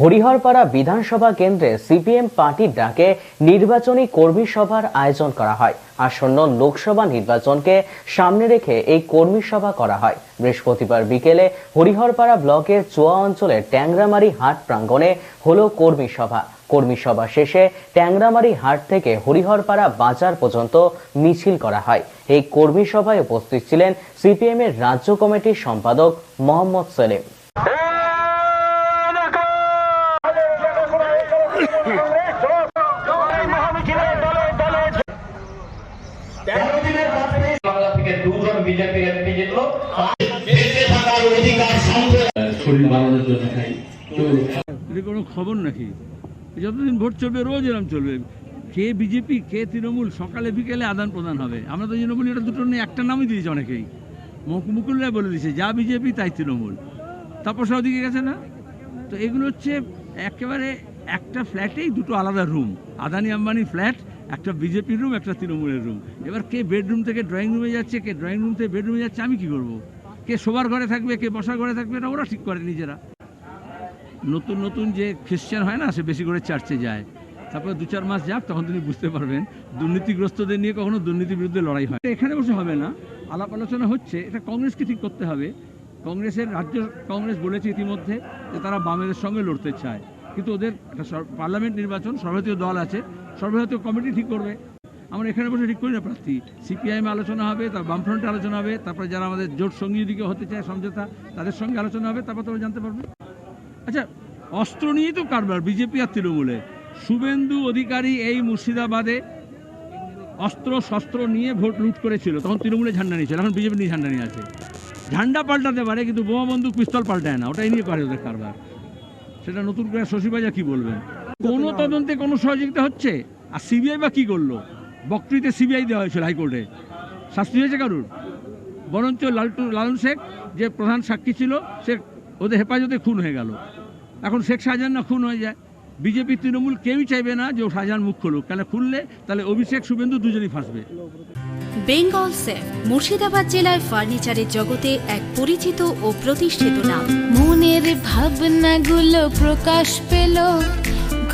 হরিহরপাড়া বিধানসভা কেন্দ্রে সিপিএম পার্টির ডাকে নির্বাচনী কর্মী সভার আয়োজন করা হয়। আসন্ন লোকসভা নির্বাচনকে সামনে রেখে এই কর্মী সভা করা হয়। বৃহস্পতিবার বিকেলে হরিহরপাড়া ব্লকের চোয়া অঞ্চলে ট্যাংরামারি হাট প্রাঙ্গণে হলো কর্মী সভা। কর্মী সভা শেষে ট্যাংরামারি হাট থেকে হরিহরপাড়া বাজার পর্যন্ত মিছিল করা হয়। এই কর্মী সভায় উপস্থিত ছিলেন সিপিএম এর রাজ্য কমিটির সম্পাদক মোহাম্মদ সেলিম। বাংলা থেকে দুজন বিজেপি এমপি জিতলো। বেঁচে থাকার অধিকার শরীর বানানোর জন্য খাই। তো এটা কোনো খবর নাকি? যতদিন ভোট চলবে রোজ এরম চলবে। কে বিজেপি কে তৃণমূল সকালে বিকেলে আদান প্রদান হবে? আমরা তো তৃণমূল এটা দুটো নিয়ে একটা নামই দিয়েছি অনেকেই। মুকুলরায় বলে দিয়েছে যা বিজেপি তাই তৃণমূল। তাপসা ওদিকে গেছে না? তো এগুলো হচ্ছে একেবারে একটা ফ্ল্যাটেই দুটো আলাদা রুম আদানি আম্বানি ফ্ল্যাট একটা বিজেপির রুম একটা তৃণমূলের রুম এবার কে বেডরুম থেকে ড্রয়িং রুমে যাচ্ছে, কে ড্রয়িং রুম থেকে বেডরুমে যাচ্ছে, আমি কি করব? কে শোবার ঘরে থাকবে, কে বসার ঘরে থাকবে, এটা ওরা ঠিক করে নিজেরা। নতুন নতুন যে খ্রিশ্চান হয় না, সে বেশি করে চার্চে যায়। তারপরে দু চার মাস যাক, তখন তিনি বুঝতে পারবেন, দুর্নীতিগ্রস্তদের নিয়ে কখনো দুর্নীতির বিরুদ্ধে লড়াই হয় এখানে বসে হবে না, আলাপ আলোচনা হচ্ছে, এটা কংগ্রেসকে ঠিক করতে হবে। কংগ্রেসের রাজ্য, কংগ্রেস বলেছে ইতিমধ্যে যে তারা বামেদের সঙ্গে লড়তে চায়। কিন্তু ওদের একটা পার্লামেন্ট নির্বাচন, সর্বভারতীয় দল আছে সর্বভারতীয় কমিটি ঠিক করবে। আমরা এখানে বসে ঠিক করি না, প্রার্থী। সিপিআইএম আলোচনা হবে, তার বামফ্রন্টে আলোচনা হবে, তারপরে যারা আমাদের জোট সঙ্গী দিকে হতে চায়, সমঝোতা, তাদের সঙ্গে আলোচনা হবে, তারপর তোমরা জানতে পারবে। আচ্ছা অস্ত্র নিয়েই তো কারবার বিজেপি আর তৃণমূলে। শুভেন্দু অধিকারী এই মুর্শিদাবাদে অস্ত্র, শস্ত্র নিয়ে ভোট লুট করেছিল, তখন তৃণমূলে ঝান্ডা নিয়েছিল, এখন বিজেপি নিয়ে ঝান্ডা নিয়ে আছে। ঝান্ডা পাল্টাতে পারে, কিন্তু বোমা বন্দুক পিস্তল পাল্টায় না, ওটাই নিয়ে করে ওদের কারবার। সেটা নতুন করে শশীবাজা কি বলবেন? কোনো তদন্তে কোনো সহযোগিতা হচ্ছে? আর সিবিআই বা কি করল? বকরিতে সিবিআই দেওয়া হয়েছিল হাইকোর্টে। শাস্তি হয়েছে কারুর? বরঞ্চ লালটু লালন শেখ যে প্রধান সাক্ষী ছিল সে ওদের হেফাজতে খুন হয়ে গেল। এখন শেখ শাহজাহান না খুন হয়ে যায়। বিজেপি তৃণমূল কেউই চাইবে না যে ও শাহজাহান মুখ খুলুক। তাহলে খুললে তাহলে অভিষেক শুভেন্দু দুজনই ফাঁসবে। বেঙ্গল সেফ মুর্শিদাবাদ জেলায় ফার্নিচারের জগতে এক পরিচিত ও প্রতিষ্ঠিত নাম। মনের ভাবনাগুলো প্রকাশ পেল।